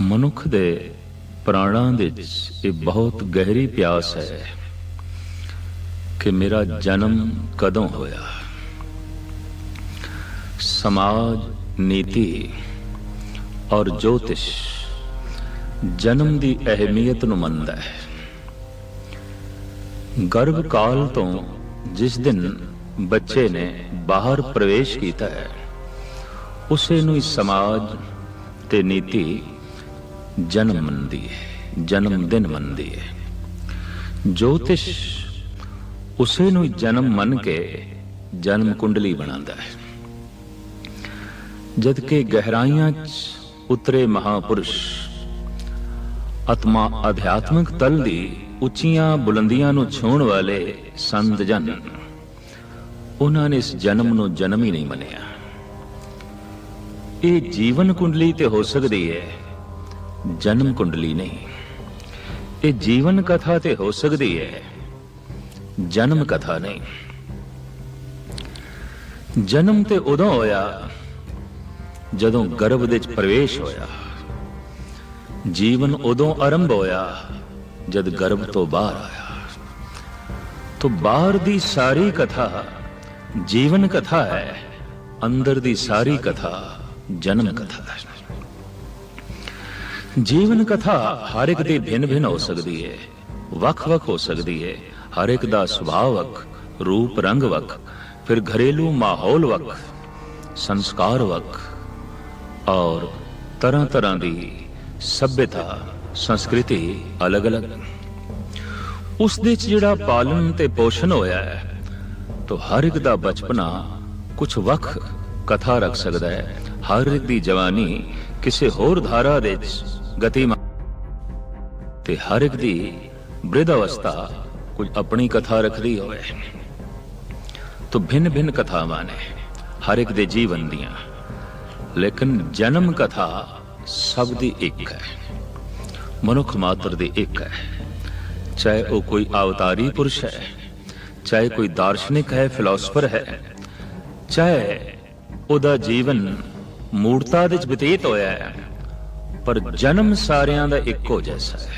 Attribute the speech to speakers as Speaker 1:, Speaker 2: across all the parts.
Speaker 1: ਮਨੁੱਖ ਦੇ ਪ੍ਰਾਣਾਂ ਦੇ ਵਿੱਚ ਇਹ ਬਹੁਤ ਗਹਿਰੀ ਪਿਆਸ ਹੈ ਕਿ ਮੇਰਾ ਜਨਮ ਕਦੋਂ ਹੋਇਆ। ਸਮਾਜ, ਨੀਤੀ ਔਰ ਜੋਤਿਸ਼ ਜਨਮ ਦੀ ਅਹਿਮੀਅਤ ਨੂੰ ਮੰਨਦਾ ਹੈ। ਗਰਭ ਕਾਲ ਤੋਂ ਜਿਸ ਦਿਨ ਬੱਚੇ ਨੇ ਬਾਹਰ ਪ੍ਰਵੇਸ਼ ਕੀਤਾ ਹੈ, ਉਸੇ ਨੂੰ ਹੀ ਸਮਾਜ ਤੇ ਨੀਤੀ ਜਨਮ ਮੰਨਦੀ ਹੈ, ਜਨਮ ਦਿਨ ਮੰਨਦੀ ਹੈ। ਜੋਤਿਸ਼ ਉਸੇ ਨੂੰ ਜਨਮ ਮੰਨ ਕੇ ਜਨਮ ਕੁੰਡਲੀ ਬਣਾਉਂਦਾ ਹੈ। ਜਦ ਕਿ ਗਹਿਰਾਈਆਂ 'ਚ ਉਤਰੇ ਮਹਾਪੁਰਸ਼, ਆਤਮਾ ਅਧਿਆਤਮਿਕ ਤਲ ਦੀ ਉੱਚੀਆਂ ਬੁਲੰਦੀਆਂ ਨੂੰ ਛੂਹਣ ਵਾਲੇ ਸੰਤ ਜਨ, ਉਹਨਾਂ ਨੇ ਇਸ ਜਨਮ ਨੂੰ ਜਨਮ ਹੀ ਨਹੀਂ ਮੰਨਿਆ। ਇਹ ਜੀਵਨ ਕੁੰਡਲੀ ਤੇ ਹੋ ਸਕਦੀ ਹੈ ਜਨਮ ਕੁੰਡਲੀ ਨਹੀਂ ਇਹ ਜੀਵਨ ਕਥਾ ਤੇ ਹੋ ਸਕਦੀ ਹੈ। ਜਨਮ ਕਥਾ ਨਹੀਂ। ਜਨਮ ਤੇ ਉਦੋਂ ਹੋਇਆ ਜਦੋਂ ਗਰਭ ਦੇ ਵਿੱਚ ਪ੍ਰਵੇਸ਼ ਹੋਇਆ। ਜੀਵਨ ਉਦੋਂ ਆਰੰਭ ਹੋਇਆ ਜਦ ਗਰਭ ਤੋਂ ਬਾਹਰ ਆਇਆ। ਤੋਂ ਬਾਹਰ ਦੀ ਸਾਰੀ ਕਥਾ ਜੀਵਨ ਕਥਾ ਹੈ, ਅੰਦਰ ਦੀ ਸਾਰੀ ਕਥਾ ਜਨਮ ਕਥਾ ਹੈ। ਜੀਵਨ ਕਥਾ ਹਰ ਇੱਕ ਦੀ ਭਿੰਨ ਭਿੰਨ ਹੋ ਸਕਦੀ ਹੈ ਵੱਖ-ਵੱਖ ਹੋ ਸਕਦੀ ਹੈ ਹਰ ਇੱਕ ਦਾ ਸੁਭਾਅ ਵੱਖ, ਰੂਪ ਰੰਗ ਵੱਖ, ਫਿਰ ਘਰੇਲੂ ਮਾਹੌਲ ਵੱਖ, ਸੰਸਕਾਰ ਵੱਖ, ਔਰ ਤਰ੍ਹਾਂ ਤਰ੍ਹਾਂ ਦੀ ਸਭਿਅਤਾ, ਸੰਸਕ੍ਰਿਤੀ ਅਲੱਗ-ਅਲੱਗ। ਉਸ ਦੇ ਚ ਜਿਹੜਾ ਪਾਲਣ ਤੇ ਪੋਸ਼ਣ ਹੋਇਆ ਹੈ, ਤਾਂ ਹਰ ਇੱਕ ਦਾ ਬਚਪਨਾ ਕੁਝ ਵੱਖ ਕਥਾ ਰੱਖ ਸਕਦਾ ਹੈ। ਹਰ ਇੱਕ ਦੀ ਜਵਾਨੀ ਕਿਸੇ ਹੋਰ ਧਾਰਾ ਦੇ ਵਿੱਚ ਗਤੀਮਾਨ ਤੇ ਹਰ ਇੱਕ ਦੀ ਬ੍ਰਿਧ ਅਵਸਥਾ ਕੁਝ ਆਪਣੀ ਕਥਾ ਰੱਖਦੀ ਹੋਵੇ। ਤਾਂ ਭਿੰਨ ਭਿੰਨ ਕਥਾਵਾਂ ਨੇ ਹਰ ਇੱਕ ਦੇ ਜੀਵਨ ਦੀਆਂ। ਲੇਕਿਨ ਜਨਮ ਕਥਾ ਸਭ ਦੀ ਇੱਕ ਹੈ। ਮਨੁੱਖ ਮਾਤਰ ਦੀ ਇੱਕ ਹੈ। ਚਾਹੇ ਉਹ ਕੋਈ ਅਵਤਾਰੀ ਪੁਰਸ਼ ਹੈ, ਚਾਹੇ ਕੋਈ ਦਾਰਸ਼ਨਿਕ ਹੈ, ਫਿਲਾਸਫਰ ਹੈ, ਚਾਹੇ ਉਹਦਾ ਜੀਵਨ ਮੂਰਤਾ ਦੇ ਵਿੱਚ ਬਤੀਤ ਹੋਇਆ ਹੈ। ਪਰ ਜਨਮ ਸਾਰਿਆਂ ਦਾ ਇੱਕੋ ਜੈਸਾ ਹੈ।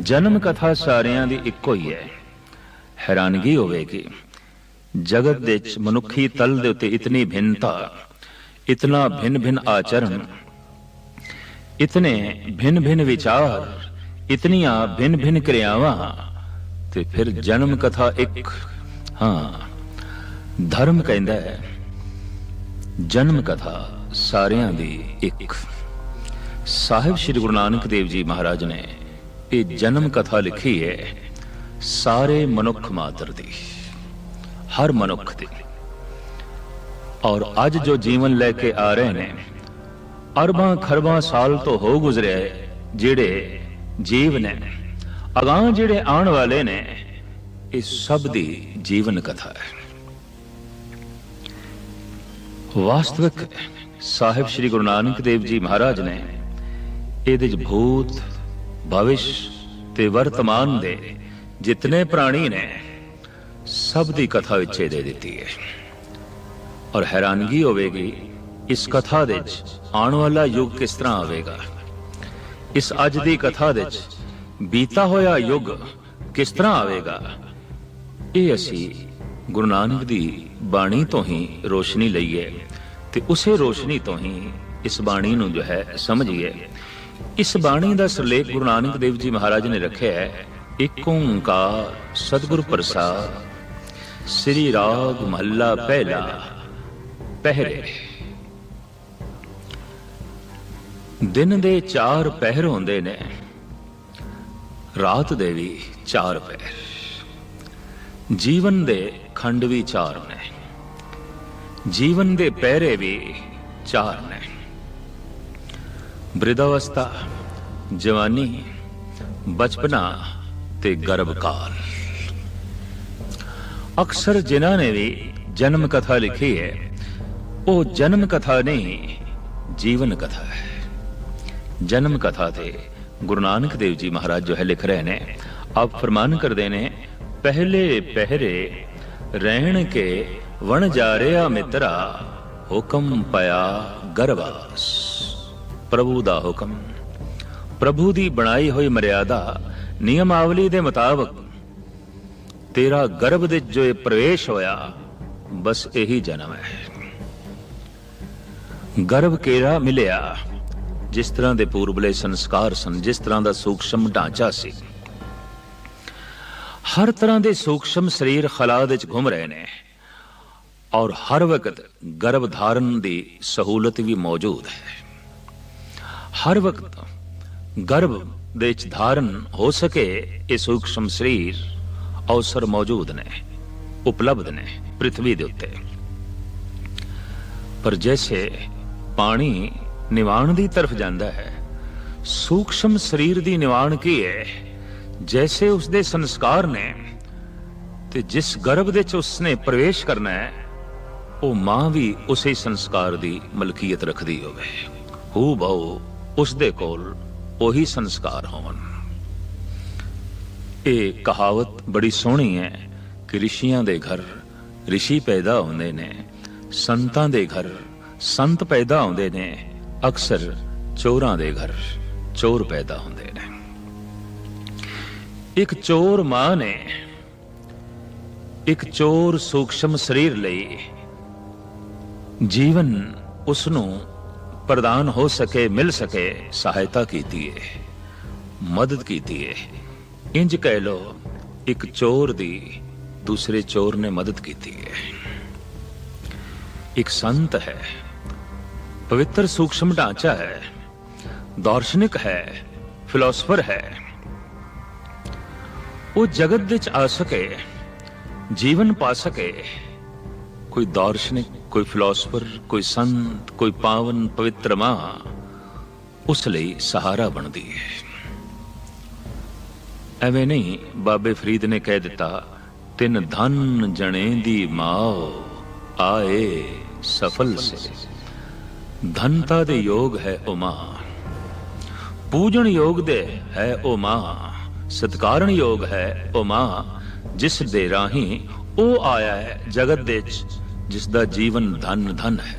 Speaker 1: ਜਨਮ ਕਥਾ ਸਾਰਿਆਂ ਦੀ ਇੱਕੋ ਹੀ ਹੈ। ਹੈਰਾਨਗੀ ਹੋਵੇਗੀ। ਜਗਤ ਦੇ ਵਿੱਚ ਮਨੁੱਖੀ ਤਲ ਦੇ ਉੱਤੇ ਇਤਨੀ ਭਿੰਨਤਾ, ਇਤਨਾ ਭਿੰਨ ਭਿੰਨ ਆਚਰਣ, ਇਤਨੇ ਭਿੰਨ ਭਿੰਨ ਵਿਚਾਰ, ਇਤਨੀਆਂ ਭਿੰਨ ਭਿੰਨ ਕਿਰਿਆਵਾਂ ਤੇ ਫਿਰ ਜਨਮ ਕਥਾ ਇੱਕ, ਹਾਂ, ਧਰਮ ਕਹਿੰਦਾ ਹੈ। ਜਨਮ ਕਥਾ ਸਾਰਿਆਂ ਦੀ ਇੱਕ। ਸਾਹਿਬ ਸ੍ਰੀ ਗੁਰੂ ਨਾਨਕ ਦੇਵ ਜੀ ਮਹਾਰਾਜ ਨੇ ਇਹ ਜਨਮ ਕਥਾ ਲਿਖੀ ਹੈ, ਸਾਰੇ ਮਨੁੱਖ ਮਾਤਰ ਦੀ, ਹਰ ਮਨੁੱਖ ਦੀ। ਔਰ ਅੱਜ ਜੋ ਜੀਵਨ ਲੈ ਕੇ ਆ ਰਹੇ ਨੇ, ਅਰਬਾਂ ਖਰਬਾਂ ਸਾਲ ਤੋਂ ਹੋ ਗੁਜ਼ਰੇ ਜਿਹੜੇ ਜੀਵ ਨੇ, ਅਗਾਹ ਜਿਹੜੇ ਆਉਣ ਵਾਲੇ ਨੇ, ਇਹ ਸਭ ਦੀ ਜੀਵਨ ਕਥਾ ਹੈ। ਵਾਸਤਵਿਕ ਸਾਹਿਬ ਸ੍ਰੀ ਗੁਰੂ ਨਾਨਕ ਦੇਵ ਜੀ ਮਹਾਰਾਜ ਨੇ ਇਹਦੇ ਚ ਭੂਤ, ਭਵਿਸ਼ ਤੇ ਵਰਤਮਾਨ ਦੇ ਜਿਤਨੇ ਪ੍ਰਾਣੀ ਨੇ, ਸਭ ਦੀ ਕਥਾ ਵਿੱਚ ਦੇ ਦਿੱਤੀ ਹੈ। ਔਰ ਹੈਰਾਨਗੀ ਹੋਵੇਗੀ, ਇਸ ਕਥਾ ਦੇ ਵਿੱਚ ਆਉਣ ਵਾਲਾ ਯੁੱਗ ਕਿਸ ਤਰ੍ਹਾਂ ਆਵੇਗਾ? ਇਸ ਅੱਜ ਦੀ ਕਥਾ ਦੇ ਵਿੱਚ ਬੀਤਾ ਹੋਇਆ ਯੁੱਗ ਕਿਸ ਤਰ੍ਹਾਂ ਆਵੇਗਾ? ਇਹ ਅਸੀਂ ਗੁਰੂ ਨਾਨਕ ਦੀ ਬਾਣੀ ਤੋਂ ਹੀ ਰੋਸ਼ਨੀ ਲਈਏ ਤੇ ਉਸੇ ਰੋਸ਼ਨੀ ਤੋਂ ਹੀ ਇਸ ਬਾਣੀ ਨੂੰ ਜੋ ਹੈ ਸਮਝੀਏ। ਇਸ ਬਾਣੀ ਦਾ ਸਰਲੇਖ ਗੁਰੂ ਨਾਨਕ ਦੇਵ ਜੀ ਮਹਾਰਾਜ ਨੇ ਰੱਖਿਆ ਹੈ। ਏਕ ਓੰਕਾਰ ਸਤਿਗੁਰ ਪ੍ਰਸਾਦ, ਸ੍ਰੀ ਰਾਗ ਮਹੱਲਾ ਪਹਿਲਾ, ਪਹਿਰੇ। ਦਿਨ ਦੇ ਚਾਰ ਪਹਿਰ ਹੁੰਦੇ ਨੇ, ਰਾਤ ਦੇ ਵੀ ਚਾਰ ਪਹਿਰ। ਜੀਵਨ ਦੇ ਖੰਡ ਵੀ ਚਾਰ ਨੇ, ਜੀਵਨ ਦੇ ਪਹਿਰੇ ਵੀ ਚਾਰ ਨੇ। ਬ੍ਰਿਧ ਜਵਾਨੀ, ਬਚਪਨਾ ਤੇ ਗਰਭਕਾਲ। ਅਕਸਰ ਜਿਨ੍ਹਾਂ ਨੇ ਵੀ ਜਨਮ ਕਥਾ ਲਿਖੀ ਹੈ, ਉਹ ਜਨਮ ਕਥਾ ਨਹੀਂ, ਜੀਵਨ ਕਥਾ ਹੈ। ਜਨਮ ਕਥਾ ਤੇ ਗੁਰੂ ਨਾਨਕ ਦੇਵ ਜੀ ਮਹਾਰਾਜ ਜੋ ਹੈ ਲਿਖ ਰਹੇ ਨੇ, ਆਪ ਫਰਮਾਨ ਕਰਦੇ ਨੇ, ਪਹਿਲੇ ਪਹਿਰੇ ਰਹਿਣ ਕੇ ਵਣ ਜਾ ਰਿਆ ਮਿੱਤਰਾ ਹੁਕਮ ਪਿਆ ਗਰਵਾਸ। ਪ੍ਰਭੂ ਦਾ ਹੁਕਮ। ਪ੍ਰਭੂ ਦੀ ਬਣਾਈ ਹੋਈ ਮਰਿਆਦਾ, ਨਿਯਮਾਵਲੀ ਦੇ ਮੁਤਾਬਕ ਤੇਰਾ ਗਰਭ ਦੇ ਜੋ ਇਹ ਪ੍ਰਵੇਸ਼ ਹੋਇਆ, ਬਸ ਇਹੀ ਜਨਮ ਹੈ। ਗਰਭ ਕੇਰਾ ਮਿਲਿਆ? ਜਿਸ ਤਰ੍ਹਾਂ ਦੇ ਪੂਰਬਲੇ ਸੰਸਕਾਰ ਸਨ, ਜਿਸ ਤਰ੍ਹਾਂ ਦਾ ਸੂਖਸ਼ਮ ਢਾਂਚਾ ਸੀ। ਹਰ ਤਰ੍ਹਾਂ ਦੇ ਸੂਖਸ਼ਮ ਸਰੀਰ ਖਲਾ ਵਿੱਚ ਘੁੰਮ ਰਹੇ ਨੇ। ਔਰ ਹਰ ਵਕਤ ਗਰਭ ਧਾਰਨ ਦੀ ਸਹੂਲਤ ਵੀ ਮੌਜੂਦ ਹੈ। ਹਰ ਵਕਤ ਗਰਭ ਦੇ ਵਿੱਚ ਧਾਰਨ ਹੋ ਸਕੇ ਇਹ ਸੂਖਸ਼ਮ ਸਰੀਰ ਅਵਸਰ ਮੌਜੂਦ ਨੇ, ਉਪਲਬਧ ਨੇ ਪ੍ਰithvi ਦੇ ਉੱਤੇ। ਪਰ ਜੈਸੇ ਪਾਣੀ ਨਿਵਾਣ ਦੀ ਤਰਫ ਜਾਂਦਾ ਹੈ ਸੂਖਸ਼ਮ ਸਰੀਰ ਦੀ ਨਿਵਾਣ ਕੀ ਹੈ? ਜੈਸੇ ਉਸਦੇ ਸੰਸਕਾਰ ਨੇ ਤੇ ਜਿਸ ਗਰਭ ਦੇ ਚ ਉਸਨੇ ਪ੍ਰਵੇਸ਼ ਕਰਨਾ ਹੈ, ਉਹ ਮਾਂ ਵੀ ਉਸੇ ਸੰਸਕਾਰ ਦੀ ਮਲਕੀਅਤ ਰੱਖਦੀ ਹੋਵੇ। ਹੂ ਬਹੁ ਉਸਦੇ ਕੋਲ ਉਹੀ ਸੰਸਕਾਰ ਹੋਣ ਇਹ ਕਹਾਵਤ ਬੜੀ ਸੋਹਣੀ ਹੈ ਕਿ ਰਿਸ਼ੀਆਂ ਦੇ ਘਰ ਰਿਸ਼ੀ ਪੈਦਾ ਹੁੰਦੇ ਨੇ, ਸੰਤਾਂ ਦੇ ਘਰ ਸੰਤ ਪੈਦਾ ਹੁੰਦੇ ਨੇ, ਅਕਸਰ ਚੋਰਾਂ ਦੇ ਘਰ ਚੋਰ ਪੈਦਾ ਹੁੰਦੇ ਨੇ। ਇੱਕ ਚੋਰ ਮਾਂ ਨੇ ਇੱਕ ਚੋਰ ਸੂਖਸ਼ਮ ਸਰੀਰ ਲਈ ਜੀਵਨ ਉਸ ਨੂੰ ਪ੍ਰਦਾਨ ਹੋ ਸਕੇ ਮਿਲ ਸਕੇ ਸਹਾਇਤਾ ਕੀਤੀ ਹੈ ਮਦਦ ਕੀਤੀ ਹੈ ਇੰਜ ਕਹਿ ਲੋ ਇੱਕ ਚੋਰ ਦੀ ਦੂਸਰੇ ਚੋਰ ਨੇ ਮਦਦ ਕੀਤੀ ਹੈ ਇੱਕ ਸੰਤ ਹੈ ਪਵਿੱਤਰ ਸੂਖਸ਼ਮ ਢਾਂਚਾ ਹੈ ਦਾਰਸ਼ਨਿਕ ਹੈ ਫਿਲਾਸਫਰ ਹੈ ਉਹ ਜਗਤ ਵਿੱਚ ਆ ਸਕੇ ਜੀਵਨ ਪਾ ਸਕੇ ਕੋਈ ਦਾਰਸ਼ਨਿਕ ਕੋਈ ਫਿਲਾਸਫਰ ਕੋਈ ਸੰਤ, ਕੋਈ ਪਾਵਨ ਪਵਿੱਤਰ ਮਾਂ, ਉਸ ਲਈ ਸਹਾਰਾ ਬਣਦੀ ਹੈ। ਐਵੇਂ ਨਹੀਂ ਬਾਬੇ ਫਰੀਦ ਨੇ ਕਹਿ ਦਿੱਤਾ, ਤਿੰਨ ਧਨ ਜਣੇ ਦੀ ਮਾਂ ਆਏ ਸਫਲ ਸੇ। ਧਨਤਾ ਦੇ ਯੋਗ ਹੈ ਉਹ ਮਾਂ। ਪੂਜਣ ਯੋਗ ਦੇ ਹੈ ਉਹ ਮਾਂ। ਸਤਕਾਰਨ ਯੋਗ ਹੈ ਉਹ ਮਾਂ, ਜਿਸ ਦੇ ਰਾਹੀਂ ਉਹ ਆਇਆ ਹੈ ਜਗਤ ਦੇ ਵਿੱਚ। ਜਿਸ ਦਾ ਜੀਵਨ ਧਨ ਧਨ ਹੈ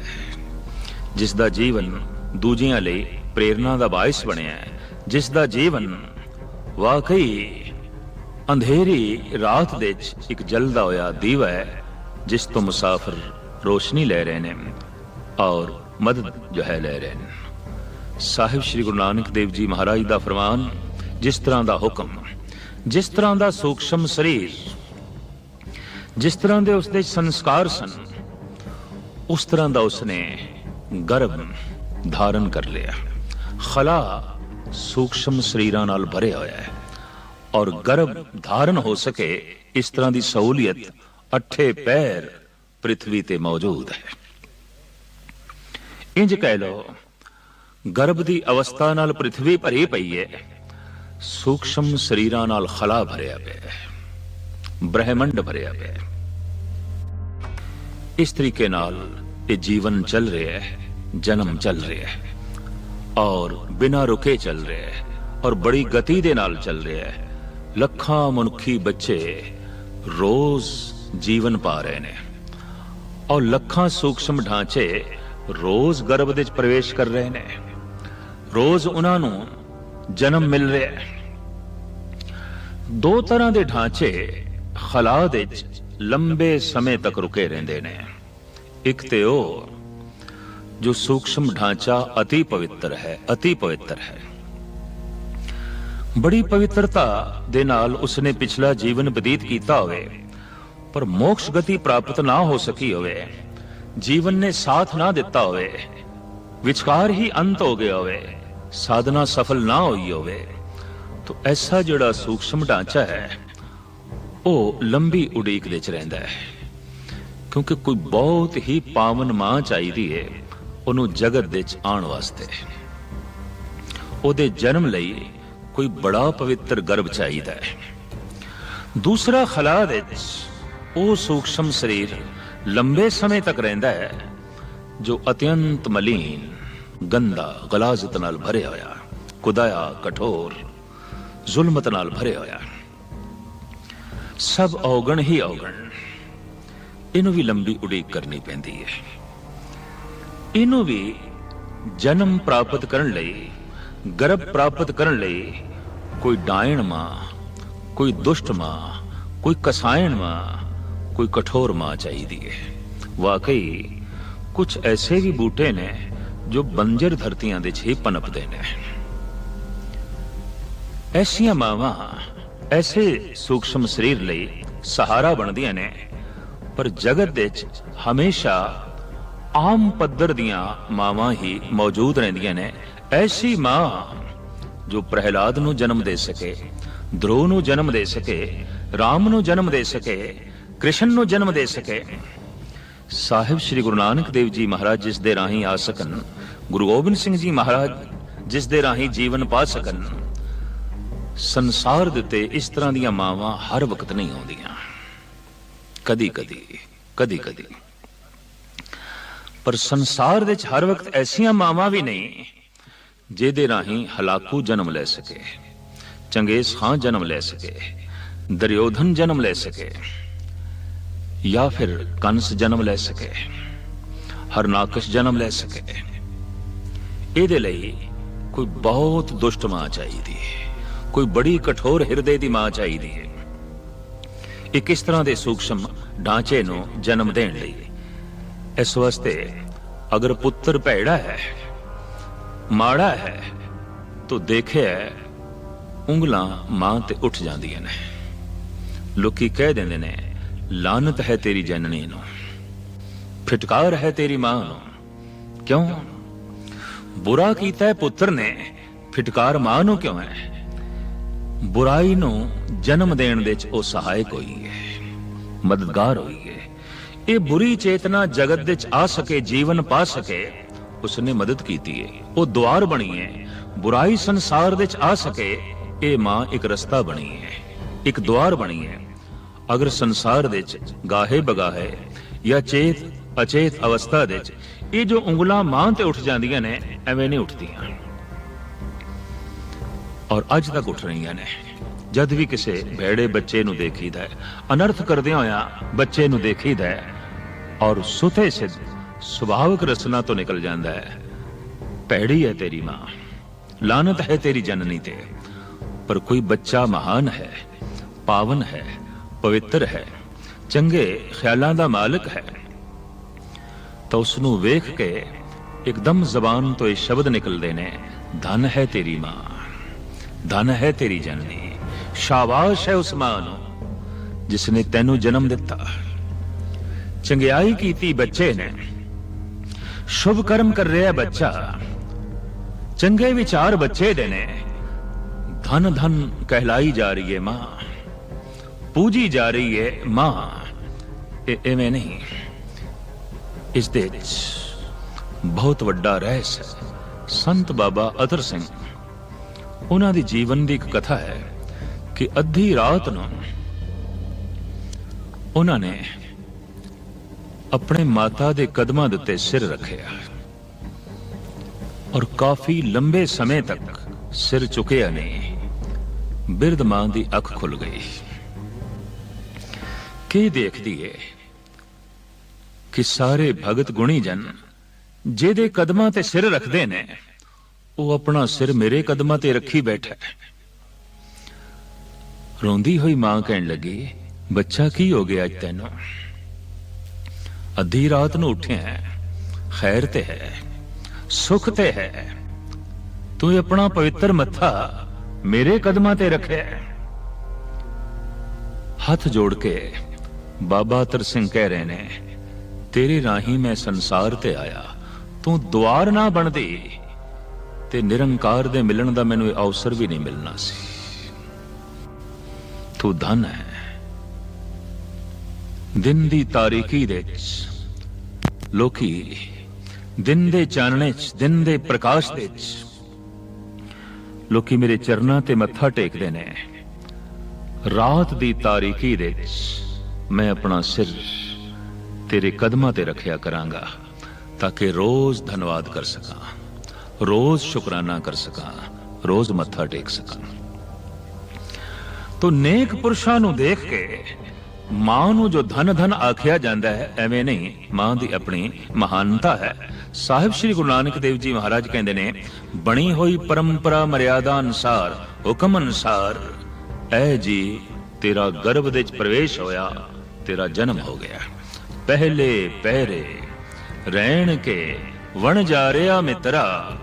Speaker 1: ਜਿਸ ਦਾ ਜੀਵਨ ਦੂਜਿਆਂ ਲਈ ਪ੍ਰੇਰਣਾ ਦਾ ਬਾਇਸ ਬਣਿਆ ਹੈ ਜਿਸ ਦਾ ਜੀਵਨ ਵਾਕਈ ਅੰਧੇਰੀ ਰਾਤ ਦੇ ਵਿੱਚ ਇੱਕ ਜਲਦਾ ਹੋਇਆ ਦੀਵਾ ਹੈ, ਜਿਸ ਤੋਂ ਮੁਸਾਫਰ ਰੋਸ਼ਨੀ ਲੈ ਰਹੇ ਨੇ ਔਰ ਮਦਦ ਜੋ ਹੈ ਲੈ ਰਹੇ ਨੇ। ਸਾਹਿਬ ਸ੍ਰੀ ਗੁਰੂ ਨਾਨਕ ਦੇਵ ਜੀ ਮਹਾਰਾਜ ਦਾ ਫਰਮਾਨ, ਜਿਸ ਤਰ੍ਹਾਂ ਦਾ ਹੁਕਮ, ਜਿਸ ਤਰ੍ਹਾਂ ਦਾ ਸੂਖਸ਼ਮ ਸਰੀਰ, ਜਿਸ ਤਰ੍ਹਾਂ ਦੇ ਉਸਦੇ ਸੰਸਕਾਰ ਸਨ ਉਸ ਤਰ੍ਹਾਂ ਦਾ ਉਸਨੇ ਗਰਭ ਧਾਰਨ ਕਰ ਲਿਆ। ਖਲਾ ਸੂਖਸ਼ਮ ਸਰੀਰਾਂ ਨਾਲ ਭਰਿਆ ਹੋਇਆ ਹੈ ਔਰ ਗਰਭ ਧਾਰਨ ਹੋ ਸਕੇ ਇਸ ਤਰ੍ਹਾਂ ਦੀ ਸਹੂਲੀਅਤ ਅੱਠੇ ਪੈਰ ਪ੍ਰithvi ਤੇ ਮੌਜੂਦ ਹੈ। ਇੰਜ ਕਹਿ ਲੋ ਗਰਭ ਦੀ ਅਵਸਥਾ ਨਾਲ ਪ੍ਰithvi ਭਰੀ ਪਈ ਹੈ, ਸੂਖਸ਼ਮ ਸਰੀਰਾਂ ਨਾਲ ਖਲਾ ਭਰਿਆ ਪਿਆ ਹੈ, ਬ੍ਰਹਿਮੰਡ ਭਰਿਆ ਪਿਆ ਹੈ। ਇਸ ਤਰੀਕੇ ਨਾਲ ਇਹ ਜੀਵਨ ਚੱਲ ਰਿਹਾ ਹੈ, ਜਨਮ ਚੱਲ ਰਿਹਾ ਹੈ ਔਰ ਬਿਨਾਂ ਰੁਕੇ ਚੱਲ ਰਿਹਾ ਹੈ ਔਰ ਬੜੀ ਗਤੀ ਦੇ ਨਾਲ ਚੱਲ ਰਿਹਾ ਹੈ। ਲੱਖਾਂ ਮਨੁੱਖੀ ਬੱਚੇ ਰੋਜ਼ ਜੀਵਨ ਪਾ ਰਹੇ ਨੇ ਔਰ ਲੱਖਾਂ ਸੂਖਸ਼ਮ ਢਾਂਚੇ ਰੋਜ਼ ਗਰਭ ਦੇ ਵਿੱਚ ਪ੍ਰਵੇਸ਼ ਕਰ ਰਹੇ ਨੇ। ਰੋਜ਼ ਉਹਨਾਂ ਨੂੰ ਜਨਮ ਮਿਲ ਰਿਹਾ ਹੈ। ਦੋ ਤਰ੍ਹਾਂ ਦੇ ਢਾਂਚੇ ਖਲਾ ਦੇ ਵਿੱਚ ਲੰਬੇ ਸਮੇਂ ਤੱਕ ਰੁਕੇ ਰਹਿੰਦੇ ਨੇ। ਇੱਕ ਤੇ ਉਹ ਜੋ ਸੂਖਸ਼ਮ ਢਾਂਚਾ ਅਤੀ ਪਵਿੱਤਰ ਹੈ, ਅਤੀ ਪਵਿੱਤਰ ਹੈ। ਬੜੀ ਪਵਿੱਤਰਤਾ ਦੇ ਨਾਲ ਉਸਨੇ ਪਿਛਲਾ ਜੀਵਨ ਬਤੀਤ ਕੀਤਾ ਹੋਵੇ, ਪਰ ਮੋਕਸ਼ ਗਤੀ ਪ੍ਰਾਪਤ ਨਾ ਹੋ ਸਕੀ ਹੋਵੇ, ਜੀਵਨ ਨੇ ਸਾਥ ਨਾ ਦਿੱਤਾ ਹੋਵੇ, ਵਿਚਕਾਰ ਹੀ ਅੰਤ ਹੋ ਗਿਆ ਹੋਵੇ, ਸਾਧਨਾ ਸਫਲ ਨਾ ਹੋਈ ਹੋਵੇ, ਤਾਂ ਐਸਾ ਜਿਹੜਾ ਸੂਖਸ਼ਮ ਢਾਂਚਾ ਹੈ ਉਹ ਲੰਬੀ ਉਡੀਕ ਵਿੱਚ ਰਹਿੰਦਾ ਹੈ। ਕਿਉਂਕਿ ਕੋਈ ਬਹੁਤ ਹੀ ਪਾਵਨ ਮਾਂ ਚਾਹੀਦੀ ਹੈ ਉਹਨੂੰ ਜਗਤ ਵਿੱਚ ਆਉਣ ਵਾਸਤੇ। ਉਹਦੇ ਜਨਮ ਲਈ ਕੋਈ ਬੜਾ ਪਵਿੱਤਰ ਗਰਭ ਚਾਹੀਦਾ ਹੈ। ਦੂਸਰਾ ਖਲਾ ਵਿੱਚ ਉਹ ਸੂਖਸ਼ਮ ਸਰੀਰ ਲੰਬੇ ਸਮੇਂ ਤੱਕ ਰਹਿੰਦਾ ਹੈ, ਜੋ ਅਤਿਅੰਤ ਮਲੀਨ, ਗੰਦਾ, ਗਲਾਜ਼ਤ ਨਾਲ ਭਰਿਆ ਹੋਇਆ, ਕੁਦਾਇਆ, ਕਠੋਰ, ਜ਼ੁਲਮਤ ਨਾਲ ਭਰਿਆ ਹੋਇਆ। ਸਭ ਔਗਣ ਹੀ ਔਗਣ। ਇਹਨੂੰ ਵੀ ਲੰਬੀ ਉਡੀਕ ਕਰਨੀ ਪੈਂਦੀ ਹੈ। ਇਹਨੂੰ ਵੀ ਜਨਮ ਪ੍ਰਾਪਤ ਕਰਨ ਲਈ, ਗਰਭ ਪ੍ਰਾਪਤ ਕਰਨ ਲਈ ਕੋਈ ਡਾਇਣ ਮਾਂ, ਕੋਈ ਦੁਸ਼ਟ ਮਾਂ, ਕੋਈ ਕਸਾਇਣ ਮਾਂ, ਕੋਈ ਕਠੋਰ ਮਾਂ ਚਾਹੀਦੀ ਹੈ। ਵਾਕਈ, ਕੁਝ ਐਸੇ ਵੀ ਬੂਟੇ ਨੇ ਜੋ ਬੰਜਰ ਧਰਤੀਆਂ ਦੇ ਛੇ ਪਨਪਦੇ ਨੇ। ਐਸੀਆਂ ਮਾਵਾਂ ਐਸੇ ਸੂਖਸ਼ਮ ਸਰੀਰ ਲਈ ਸਹਾਰਾ ਬਣਦੀਆਂ ਨੇ, ਪਰ ਜਗਤ ਦੇ ਵਿੱਚ ਹਮੇਸ਼ਾ ਆਮ ਪੱਧਰ ਦੀਆਂ ਮਾਵਾਂ ਹੀ ਮੌਜੂਦ ਰਹਿੰਦੀਆਂ ਨੇ। ਐਸੀ ਮਾਂ ਜੋ ਪ੍ਰਹਿਲਾਦ ਨੂੰ ਜਨਮ ਦੇ ਸਕੇ ਧਰੋ ਨੂੰ ਜਨਮ ਦੇ ਸਕੇ, ਰਾਮ ਨੂੰ ਜਨਮ ਦੇ ਸਕੇ, ਕ੍ਰਿਸ਼ਨ ਨੂੰ ਜਨਮ ਦੇ ਸਕੇ। ਸਾਹਿਬ ਸ੍ਰੀ ਗੁਰੂ ਨਾਨਕ ਦੇਵ ਜੀ ਮਹਾਰਾਜ ਜਿਸ ਦੇ ਰਾਹੀਂ ਆ ਸਕਣ, ਗੁਰੂ ਗੋਬਿੰਦ ਸਿੰਘ ਜੀ ਮਹਾਰਾਜ ਜਿਸ ਦੇ ਰਾਹੀਂ ਜੀਵਨ ਪਾ ਸਕਣ ਸੰਸਾਰ ਦੇ ਉੱਤੇ ਇਸ ਤਰ੍ਹਾਂ ਦੀਆਂ ਮਾਵਾਂ ਹਰ ਵਕਤ ਨਹੀਂ ਆਉਂਦੀਆਂ। ਕਦੀ ਕਦੀ ਕਦੀ ਕਦੀ। ਪਰ ਸੰਸਾਰ ਦੇ ਵਿੱਚ ਹਰ ਵਕਤ ਐਸੀਆਂ ਮਾਵਾਂ ਵੀ ਨਹੀਂ, ਜਿਹਦੇ ਰਾਹੀਂ ਹਲਾਕੂ ਜਨਮ ਲੈ ਸਕੇ, ਚੰਗੇਜ਼ ਖਾਂ ਜਨਮ ਲੈ ਸਕੇ, ਦਰਯੋਧਨ ਜਨਮ ਲੈ ਸਕੇ, ਜਾਂ ਫਿਰ ਕੰਸ ਜਨਮ ਲੈ ਸਕੇ, ਹਰਨਾਕਸ਼ ਜਨਮ ਲੈ ਸਕੇ। ਇਹਦੇ ਲਈ ਕੋਈ ਬਹੁਤ ਦੁਸ਼ਟ ਮਾਂ ਚਾਹੀਦੀ ਹੈ। ਕੋਈ ਬੜੀ ਕਠੋਰ ਹਿਰਦੇ ਦੀ ਮਾਂ ਚਾਹੀਦੀ ਹੈ ਇੱਕ ਇਸ ਤਰ੍ਹਾਂ ਦੇ ਸੂਖਸ਼ਮ ਢਾਂਚੇ ਨੂੰ ਜਨਮ ਦੇਣ ਲਈ? ਇਸ ਵਾਸਤੇ ਅਗਰ ਪੁੱਤਰ ਭੈੜਾ ਹੈ, ਮਾੜਾ ਹੈ, ਤਾਂ ਦੇਖਿਆ ਉਂਗਲਾਂ ਮਾਂ ਤੇ ਉੱਠ ਜਾਂਦੀਆਂ ਨੇ। ਲੋਕੀ ਕਹਿ ਦਿੰਦੇ ਨੇ ਲਾਨਤ ਹੈ ਤੇਰੀ ਜਨਨੀ ਨੂੰ, ਫਟਕਾਰ ਹੈ ਤੇਰੀ ਮਾਂ ਨੂੰ। ਕਿਉਂ? ਬੁਰਾ ਕੀਤਾ ਹੈ ਪੁੱਤਰ ਨੇ, ਫਟਕਾਰ ਮਾਂ ਨੂੰ ਕਿਉਂ ਹੈ? ਬੁਰਾਈ ਨੂੰ ਜਨਮ ਦੇਣ ਦੇ ਚ ਉਹ ਸਹਾਇਕ ਹੋਈ ਹੈ ਮਦਦਗਾਰ ਹੋਈ ਹੈ ਇਹ ਬੁਰੀ ਚੇਤਨਾ ਜਗਤ ਦੇ ਚ ਆ ਸਕੇ, ਜੀਵਨ ਪਾ ਸਕੇ, ਉਸਨੇ ਮਦਦ ਕੀਤੀ ਹੈ ਉਹ ਦੁਆਰ ਬਣੀ ਹੈ ਬੁਰਾਈ ਸੰਸਾਰ ਦੇ ਚ ਆ ਸਕੇ, ਇਹ ਮਾਂ ਇੱਕ ਰਸਤਾ ਬਣੀ ਹੈ ਇੱਕ ਦੁਆਰ ਬਣੀ ਹੈ ਅਗਰ ਸੰਸਾਰ ਦੇ ਚ ਗਾਹੇ ਬਗਾਹੇ ਜਾਂ ਚੇਤ ਅਚੇਤ ਅਵਸਥਾ ਦੇ ਚ ਇਹ ਜੋ ਉਂਗਲਾਂ ਮਾਂ ਤੇ ਉੱਠ ਜਾਂਦੀਆਂ ਨੇ, ਐਵੇਂ ਨਹੀਂ ਉੱਠਦੀਆਂ। ਔਰ ਅੱਜ ਤੱਕ ਉੱਠ ਰਹੀਆਂ ਨੇ। ਜਦ ਵੀ ਕਿਸੇ ਭੇੜੇ ਬੱਚੇ ਨੂੰ ਦੇਖੀਦਾ ਹੈ, ਅਨਰਥ ਕਰਦਿਆਂ ਹੋਇਆ ਬੱਚੇ ਨੂੰ ਦੇਖੀਦਾ ਹੈ ਔਰ ਸੁਥੇ ਸਿੱਧ ਸੁਭਾਵਿਕ ਰਸਨਾ ਤੋਂ ਨਿਕਲ ਜਾਂਦਾ ਹੈ, ਭੈੜੀ ਹੈ ਤੇਰੀ ਮਾਂ, ਲਾਨਤ ਹੈ ਤੇਰੀ ਜਨਨੀ ਤੇ, ਪਰ ਕੋਈ ਬੱਚਾ ਮਹਾਨ ਹੈ, ਪਾਵਨ ਹੈ, ਪਵਿੱਤਰ ਹੈ, ਚੰਗੇ ਖਿਆਲਾਂ ਦਾ ਮਾਲਕ ਹੈ। ਤਾਂ ਉਸ ਨੂੰ ਵੇਖ ਕੇ ਇੱਕਦਮ ਜ਼ਬਾਨ ਤੋਂ ਇਹ ਸ਼ਬਦ ਨਿਕਲਦੇ ਨੇ, ਧਨ ਹੈ ਤੇਰੀ ਮਾਂ। ਧਨ ਹੈ ਤੇਰੀ ਜਨਨੀ। ਸ਼ਾਬਾਸ਼ ਹੈ ਉਸ ਮਾਂ ਨੂੰ ਜਿਸ ਨੇ ਤੈਨੂੰ ਜਨਮ ਦਿੱਤਾ। ਚੰਗਿਆਈ ਕੀਤੀ ਬੱਚੇ ਨੇ। ਸ਼ੁਭ ਕਰਮ ਕਰ ਰਿਹਾ ਬੱਚਾ। ਚੰਗੇ ਵਿਚਾਰ ਬੱਚੇ ਦੇ ਨੇ। ਧਨ ਧਨ ਕਹਿਲਾਈ ਜਾ ਰਹੀ ਹੈ ਮਾਂ। ਪੂਜੀ ਜਾ ਰਹੀ ਹੈ ਮਾਂ। ਇਹ ਐਵੇਂ ਨਹੀਂ। ਇਸ ਦੇ ਵਿੱਚ ਬਹੁਤ ਵੱਡਾ ਰਹੱਸ ਸੰਤ ਬਾਬਾ ਅਤਰ ਸਿੰਘ। ਉਹਨਾਂ ਦੀ ਜੀਵਨ ਦੀ ਇੱਕ ਕਥਾ ਹੈ ਕਿ ਅੱਧੀ ਰਾਤ ਨੂੰ ਉਹਨਾਂ ਨੇ ਆਪਣੇ ਮਾਤਾ ਦੇ ਕਦਮਾਂ ਦੇ ਉੱਤੇ ਸਿਰ ਰੱਖਿਆ ਔਰ ਕਾਫੀ ਲੰਬੇ ਸਮੇਂ ਤੱਕ ਸਿਰ ਝੁਕਿਆ ਨਹੀਂ। ਬਿਰਧ ਮਾਂ ਦੀ ਅੱਖ ਖੁੱਲ ਗਈ। ਕੀ ਦੇਖਦੀ ਏ ਕਿ ਸਾਰੇ ਭਗਤ ਗੁਣੀ ਜਨ ਜਿਹਦੇ ਕਦਮਾਂ ਤੇ ਸਿਰ ਰੱਖਦੇ ਨੇ ਉਹ ਆਪਣਾ ਸਿਰ ਮੇਰੇ ਕਦਮਾਂ ਤੇ ਰੱਖੀ ਬੈਠਾ ਹੈ। ਰੋਂਦੀ ਹੋਈ ਮਾਂ ਕਹਿਣ ਲੱਗੀ ਬੱਚਾ ਕੀ ਹੋ ਗਿਆ ਅੱਜ ਤੈਨੂੰ? ਅੱਧੀ ਰਾਤ ਨੂੰ ਉੱਠਿਆ ਹੈ, ਖੈਰ ਤੇ ਹੈ ਸੁਖ ਤੇ ਹੈ। ਤੂੰ ਆਪਣਾ ਪਵਿੱਤਰ ਮੱਥਾ ਮੇਰੇ ਕਦਮਾਂ ਤੇ ਰੱਖਿਆ ਹੱਥ ਜੋੜ ਕੇ ਬਾਬਾ ਤਰ ਸਿੰਘ ਕਹਿ ਰਹੇ ਨੇ ਤੇਰੇ ਰਾਹੀਂ ਮੈਂ ਸੰਸਾਰ ਤੇ ਆਇਆ ਤੂੰ ਦੁਆਰ ਨਾ ਬਣਦੀ। ਤੇ ਨਿਰੰਕਾਰ ਦੇ ਮਿਲਣ ਦਾ ਮੈਨੂੰ ਇਹ ਅਵਸਰ ਵੀ ਨਹੀਂ ਮਿਲਣਾ ਸੀ। ਤੂੰ ਧਨ ਹੈ। ਦਿਨ ਦੀ ਤਾਰੀਕੀ ਦੇ ਵਿੱਚ, ਲੋਕੀ ਦਿਨ ਦੇ ਚਾਨਣੇ ਚ, ਦਿਨ ਦੇ ਪ੍ਰਕਾਸ਼ ਦੇ ਵਿੱਚ, ਲੋਕੀ ਮੇਰੇ ਚਰਨਾਂ ਤੇ ਮੱਥਾ ਟੇਕਦੇ ਨੇ। ਰਾਤ ਦੀ ਤਾਰੀਕੀ ਦੇ ਵਿੱਚ ਮੈਂ ਆਪਣਾ ਸਿਰ ਤੇਰੇ ਕਦਮਾਂ ਤੇ ਰੱਖਿਆ ਕਰਾਂਗਾ, ਤਾਂ ਕਿ ਰੋਜ਼ ਧੰਨਵਾਦ ਕਰ ਸਕਾਂ। ਰੋਜ਼ ਸ਼ੁਕਰਾਨਾ ਕਰ ਸਕਾਂ, ਰੋਜ਼ ਮੱਥਾ ਟੇਕ ਸਕਾਂ। ਤੋ ਨੇਕ ਪੁਰਸ਼ਾਂ ਨੂੰ ਦੇਖ ਕੇ ਮਾਂ ਨੂੰ ਜੋ ਧਨ ਧਨ ਆਖਿਆ ਜਾਂਦਾ ਹੈ, ਐਵੇਂ ਨਹੀਂ, ਮਾਂ ਦੀ ਆਪਣੀ ਮਹਾਨਤਾ ਹੈ। ਸਾਹਿਬ ਸ੍ਰੀ ਗੁਰੂ ਨਾਨਕ ਦੇਵ ਜੀ ਮਹਾਰਾਜ ਕਹਿੰਦੇ ਨੇ, ਬਣੀ ਹੋਈ ਪਰੰਪਰਾ ਮਰਿਆਦਾ ਅਨੁਸਾਰ, ਹੁਕਮ ਅਨੁਸਾਰ, ਐ ਜੀ, ਤੇਰਾ ਗਰਭ ਦੇ ਵਿੱਚ ਪ੍ਰਵੇਸ਼ ਹੋਇਆ, ਤੇਰਾ ਜਨਮ ਹੋ ਗਿਆ। ਪਹਿਲੇ ਪਹਿਰੇ, ਰਹਿਣ ਕੇ, ਵਣ ਜਾ ਰਿਆ ਮਿੱਤਰਾ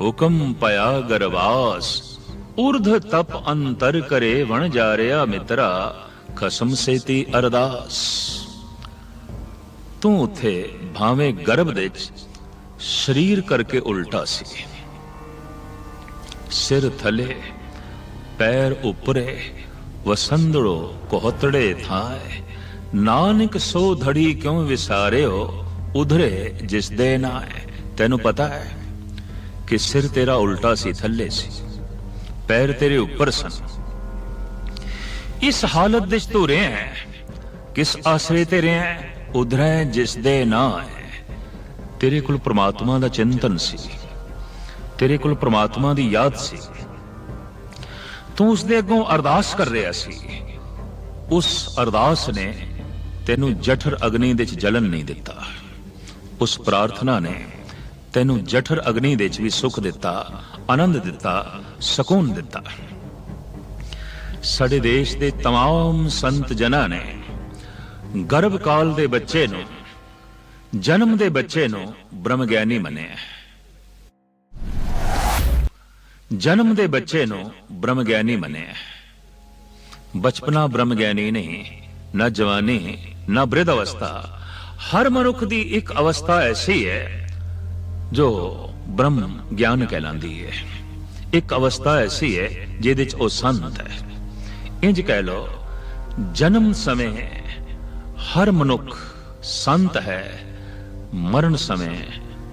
Speaker 1: ਹੁਕਮ ਪਿਆ ਗਰਵਾਸ ਉਰਧ ਤਪ ਅੰਤਰ ਕਰੇ ਵਣ ਜਾ ਰਿਆ ਮਿੱਤਰਾ ਖਸਮ ਸੇਤੀ ਅਰਦਾਸ ਤੂੰ ਉਥੇ ਭਾਵੇਂ ਗਰਭ ਦੇ ਵਿੱਚ ਸਰੀਰ ਕਰਕੇ ਉਲਟਾ ਸੀ ਸਿਰ ਥਲੇ ਪੈਰ ਉੱਪਰੇ ਵਸੰਦੜੋ ਕੋਹਤੜੇ ਥਾਏ ਨਾਨਕ ਸੋ ਧੜੀ ਕਿਉਂ ਵਿਸਾਰਿਓ ਉਧਰੇ ਜਿਸ ਦੇ ਨਾਏ ਤੈਨੂੰ ਪਤਾ ਹੈ ਕਿ ਸਿਰ ਤੇਰਾ ਉਲਟਾ ਸੀ, ਥੱਲੇ ਸੀ। ਪੈਰ ਤੇਰੇ ਉੱਪਰ ਸਨ। ਇਸ ਹਾਲਤ ਵਿੱਚ ਤੂੰ ਰਿਹਾ ਹੈ। ਕਿਸ ਆਸਰੇ ਤੇ ਰਿਹਾ ਹੈ, ਉਧਰੇ ਜਿਸ ਦੇ ਨਾਏ ਤੇਰੇ ਕੋਲ ਪ੍ਰਮਾਤਮਾ ਦਾ ਚਿੰਤਨ ਸੀ। ਤੇਰੇ ਕੋਲ ਪ੍ਰਮਾਤਮਾ ਦੀ ਯਾਦ ਸੀ। ਤੂੰ ਉਸ ਦੇ ਅੱਗੋਂ ਅਰਦਾਸ ਕਰ ਰਿਹਾ ਸੀ। ਉਸ ਅਰਦਾਸ ਨੇ ਤੈਨੂੰ ਜਠਰ ਅਗਨੀ ਦੇ ਵਿੱਚ ਜਲਨ ਨਹੀਂ ਦਿੱਤਾ। ਉਸ ਪ੍ਰਾਰਥਨਾ ਨੇ ਤੈਨੂੰ ਜਠਰ ਅਗਨੀ ਦੇ ਵਿੱਚ ਵੀ ਸੁਖ ਦਿੱਤਾ ਆਨੰਦ ਦਿੱਤਾ ਸਕੂਨ ਦਿੱਤਾ ਸਾਡੇ ਦੇਸ਼ ਦੇ तमाम ਸੰਤ ਜਨਾਂ ਨੇ ਗਰਭ ਕਾਲ ਦੇ ਬੱਚੇ ਨੂੰ ਜਨਮ ਦੇ ਬੱਚੇ ਨੂੰ ਬ੍ਰਹਮ ਗਿਆਨੀ ਮੰਨਿਆ ਜਨਮ ਦੇ ਬੱਚੇ ਨੂੰ ਬ੍ਰਹਮ ਗਿਆਨੀ ਮੰਨਿਆ ਬਚਪਨਾ ਬ੍ਰਹਮ ਗਿਆਨੀ ਨਹੀਂ ਨਾ ਜਵਾਨੀ ਨਾ ਬ੍ਰਿਧ ਅਵਸਥਾ ਹਰ ਮਨੁੱਖ ਦੀ ਇੱਕ ਅਵਸਥਾ ਐਸੀ ਹੈ ਜੋ ਬ੍ਰਹਮ ਗਿਆਨ ਕਹਿਲਾਂਦੀ ਹੈ। ਇੱਕ ਅਵਸਥਾ ਐਸੀ ਹੈ ਜਿਹਦੇ ਚ ਉਹ ਸੰਤ ਹੈ। ਇੰਜ ਕਹਿ ਲੋ ਜਨਮ ਸਮੇਂ ਹਰ ਮਨੁੱਖ ਸੰਤ ਹੈ, ਮਰਨ ਸਮੇਂ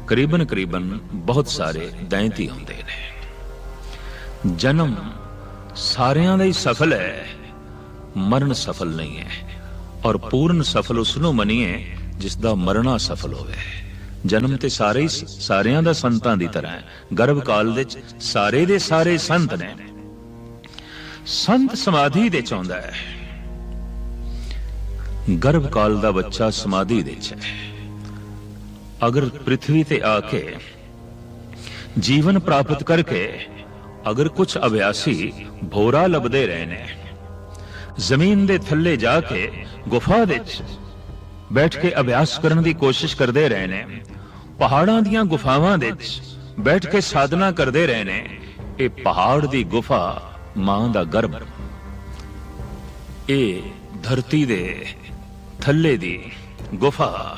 Speaker 1: ਕਰੀਬਨ ਕਰੀਬਨ ਬਹੁਤ ਸਾਰੇ ਦੈਂਤੀ ਹੁੰਦੇ ਨੇ। ਜਨਮ ਸਾਰਿਆਂ ਦਾ ਹੀ ਸਫਲ ਹੈ, ਮਰਨ ਸਫਲ ਨਹੀਂ ਹੈ, ਔਰ ਪੂਰਨ ਸਫਲ ਉਸ ਨੂੰ ਮੰਨੀਏ ਜਿਸ ਦਾ ਮਰਨਾ ਸਫਲ ਹੋਵੇ। ਜਨਮ ਤੇ ਸਾਰੇ ਸਾਰਿਆਂ ਦਾ ਸੰਤਾਂ ਦੀ ਤਰ੍ਹਾਂ ਹੈ। ਗਰਭ ਕਾਲ ਵਿੱਚ ਸਾਰੇ ਦੇ ਸਾਰੇ ਸੰਤ ਨੇ। ਸੰਤ ਸਮਾਧੀ ਦੇ ਚ ਆਉਂਦਾ ਹੈ। ਗਰਭ ਕਾਲ ਦਾ ਬੱਚਾ ਸਮਾਧੀ ਦੇ ਚ ਹੈ। ਅਗਰ ਪ੍ਰithvi ਤੇ ਆ ਕੇ ਜੀਵਨ ਪ੍ਰਾਪਤ ਕਰਕੇ ਅਗਰ ਕੁਝ ਅਭਿਆਸੀ ਭੋਰਾ ਲੱਭਦੇ ਰਹੇ ਨੇ, ਜ਼ਮੀਨ ਦੇ ਥੱਲੇ ਜਾ ਕੇ ਗੁਫਾ ਦੇ ਵਿੱਚ ਬੈਠ ਕੇ ਅਭਿਆਸ ਕਰਨ ਦੀ ਕੋਸ਼ਿਸ਼ ਕਰਦੇ ਰਹੇ ਨੇ। ਪਹਾੜਾਂ ਦੀਆਂ ਗੁਫਾਵਾਂ ਦੇ ਵਿੱਚ ਬੈਠ ਕੇ ਸਾਧਨਾ ਕਰਦੇ ਰਹੇ ਨੇ। ਇਹ ਪਹਾੜ ਦੀ ਗੁਫਾ ਮਾਂ ਦਾ ਗਰਭ। ਇਹ ਧਰਤੀ ਦੇ ਥੱਲੇ ਦੀ ਗੁਫਾ,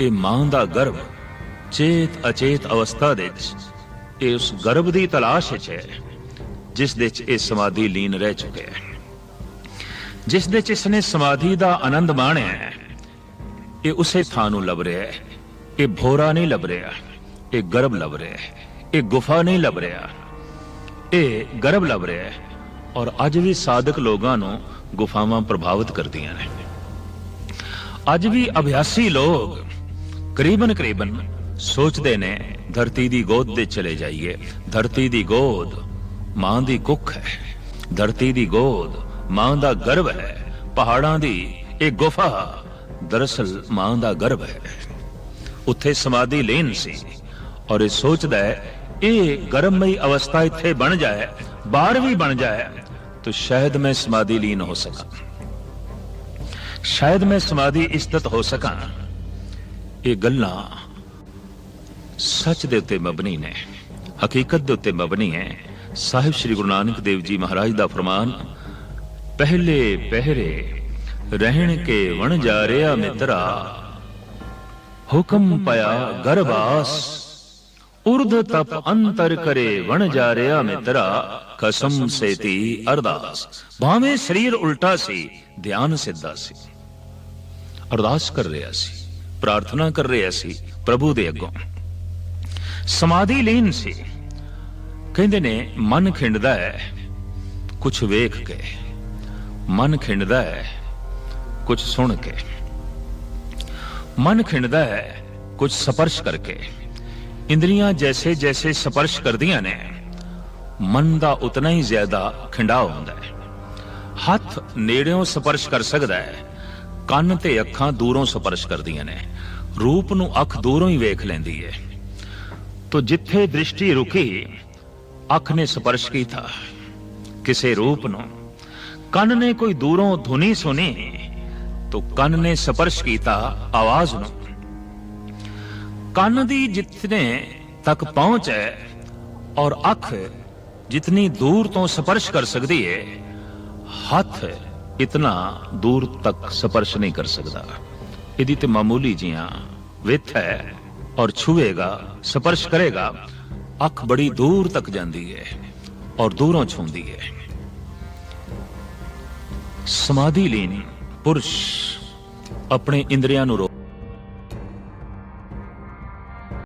Speaker 1: ਇਹ ਮਾਂ ਦਾ ਗਰਭ। ਚੇਤ ਅਚੇਤ ਅਵਸਥਾ ਦੇ ਵਿੱਚ ਇਹ ਉਸ ਗਰਭ ਦੀ ਤਲਾਸ਼ ਵਿੱਚ ਹੈ, ਜਿਸ ਦੇ ਵਿੱਚ ਇਹ ਸਮਾਧੀ ਲੀਨ ਰਹਿ ਚੁੱਕਿਆ ਹੈ। ਜਿਸ ਦੇ ਚ ਇਸਨੇ ਸਮਾਧੀ ਦਾ ਆਨੰਦ ਮਾਣਿਆ ਹੈ। ਇਹ ਉਸੇ ਥਾਂ ਨੂੰ ਲੱਭ ਰਿਹਾ ਹੈ ਇਹ ਭੋਰਾ ਨਹੀਂ ਲੱਭ ਰਿਹਾ ਇਹ ਗਰਭ ਲੱਭ ਰਿਹਾ ਹੈ ਇਹ ਗੁਫਾ ਨਹੀਂ ਲੱਭ ਰਿਹਾ। ਇਹ ਗਰਭ ਲੱਭ ਰਿਹਾ ਹੈ ਔਰ ਅੱਜ ਵੀ ਸਾਧਕ ਲੋਕਾਂ ਨੂੰ ਗੁਫਾਵਾਂ ਪ੍ਰਭਾਵਿਤ ਕਰਦੀਆਂ ਨੇ। ਅੱਜ ਵੀ ਅਭਿਆਸੀ ਲੋਕ ਕਰੀਬਨ ਕਰੀਬਨ ਸੋਚਦੇ ਨੇ, ਧਰਤੀ ਦੀ ਗੋਦ ਦੇ ਚਲੇ ਜਾਈਏ। ਧਰਤੀ ਦੀ ਗੋਦ ਮਾਂ ਦੀ ਕੁੱਖ ਹੈ। ਧਰਤੀ ਦੀ ਗੋਦ ਮਾਂ ਦਾ ਗਰਭ ਹੈ। ਪਹਾੜਾਂ ਦੀ ਇਹ ਗੁਫਾ ਦਰਅਸਲ ਮਾਂ ਦਾ ਗਰਭ ਹੈ। ਉੱਥੇ ਸਮਾਧੀ ਲੀਨ ਸੀ ਔਰ ਇਹ ਸੋਚਦਾ ਹੈ, ਇਹ ਗਰਮਮਈ ਅਵਸਥਾ ਇੱਥੇ ਬਣ ਜਾਏ ਬਾਹਰ ਵੀ ਬਣ ਜਾਏ, ਤਾਂ ਸ਼ਾਇਦ ਮੈਂ ਸਮਾਧੀ ਲੀਨ ਹੋ ਸਕਾਂ। ਸ਼ਾਇਦ ਮੈਂ ਸਮਾਧੀ ਇਸਤਤ ਹੋ ਸਕਾਂ। ਇਹ ਗੱਲਾਂ ਸੱਚ ਦੇ ਉੱਤੇ ਮਬਨੀ ਨੇ, ਹਕੀਕਤ ਦੇ ਉੱਤੇ ਮਬਨੀ ਹੈ। ਸਾਹਿਬ ਸ੍ਰੀ ਗੁਰੂ ਨਾਨਕ ਦੇਵ ਜੀ ਮਹਾਰਾਜ ਦਾ ਫਰਮਾਨ, ਪਹਿਲੇ ਪਹਿਰੇ ਰਹਿਣ ਕੇ ਵਣ ਜਾ ਰਿਆ ਮਿੱਤਰਾ ਹੁਕਮ ਪਿਆ ਗਰਬਾਸ ਉਰਧ ਤਪ ਅੰਤਰ ਕਰੇ ਵਣ ਜਾ ਰਿਆ ਮਿੱਤਰਾ ਕਸਮ ਸੇਤੀ ਅਰਦਾਸ ਭਾਵੇਂ ਸਰੀਰ ਉਲਟਾ ਸੀ ਧਿਆਨ ਸਿੱਧਾ ਸੀ ਅਰਦਾਸ ਕਰ ਰਿਹਾ ਸੀ ਪ੍ਰਾਰਥਨਾ ਕਰ ਰਿਹਾ ਸੀ ਪ੍ਰਭੂ ਦੇ ਅੱਗੋਂ ਸਮਾਧੀ ਲੀਨ ਸੀ ਕਹਿੰਦੇ ਨੇ ਮਨ ਖਿੰਡਦਾ ਹੈ ਕੁਝ ਵੇਖ ਕੇ ਮਨ ਖਿੰਡਦਾ ਹੈ ਕੁਝ ਸੁਣ ਕੇ। ਮਨ ਖਿੰਡਦਾ ਹੈ, ਕੁਝ ਸਪਰਸ਼ ਕਰਕੇ। ਇੰਦਰੀਆਂ ਜੈਸੇ ਜੈਸੇ ਸਪਰਸ਼ ਕਰਦੀਆਂ ਨੇ, ਮਨ ਦਾ ਉਤਨਾ ਹੀ ਜ਼ਿਆਦਾ ਖਿੰਡਾ ਹੁੰਦਾ ਹੈ। ਹੱਥ ਨੇੜਿਓਂ ਸਪਰਸ਼ ਕਰ ਸਕਦਾ ਹੈ, ਕੰਨ ਤੇ ਅੱਖਾਂ ਦੂਰੋਂ ਸਪਰਸ਼ ਕਰਦੀਆਂ ਨੇ, ਰੂਪ ਨੂੰ ਅੱਖ ਦੂਰੋਂ ਹੀ ਵੇਖ ਲੈਂਦੀ ਹੈ। ਤੋ ਜਿੱਥੇ ਦ੍ਰਿਸ਼ਟੀ ਰੁਕੀ, ਅੱਖ ਨੇ ਸਪਰਸ਼ ਕੀਤਾ। ਕਿਸੇ ਰੂਪ ਨੂੰ। ਕੰਨ ਨੇ ਕੋਈ ਦੂਰੋਂ ਧੁਨੀ ਸੁਣੀ ਤੋ ਕੰਨ ਨੇ ਸਪਰਸ਼ ਕੀਤਾ ਆਵਾਜ਼ ਨੂੰ। ਕੰਨ ਦੀ ਜਿਤਨੇ ਤੱਕ ਪਹੁੰਚ ਹੈ ਔਰ ਅੱਖ ਜਿਤਨੀ ਦੂਰ ਤੋਂ ਸਪਰਸ਼ ਕਰ ਸਕਦੀ ਹੈ, ਹੱਥ ਇਤਨਾ ਦੂਰ ਤੱਕ ਸਪਰਸ਼ ਨਹੀਂ ਕਰ ਸਕਦਾ। ਇਹਦੀ ਤੇ ਮਾਮੂਲੀ ਜੀਆਂ ਵਿੱਥ ਹੈ ਔਰ ਛੂਏਗਾ, ਸਪਰਸ਼ ਕਰੇਗਾ, ਅੱਖ ਬੜੀ ਦੂਰ ਤੱਕ ਜਾਂਦੀ ਹੈ ਔਰ ਦੂਰੋਂ ਛੂੰਦੀ ਹੈ। ਸਮਾਧੀ ਲੀਨ ਪੁਰਸ਼ ਆਪਣੇ ਇੰਦਰੀਆਂ ਨੂੰ ਰੋ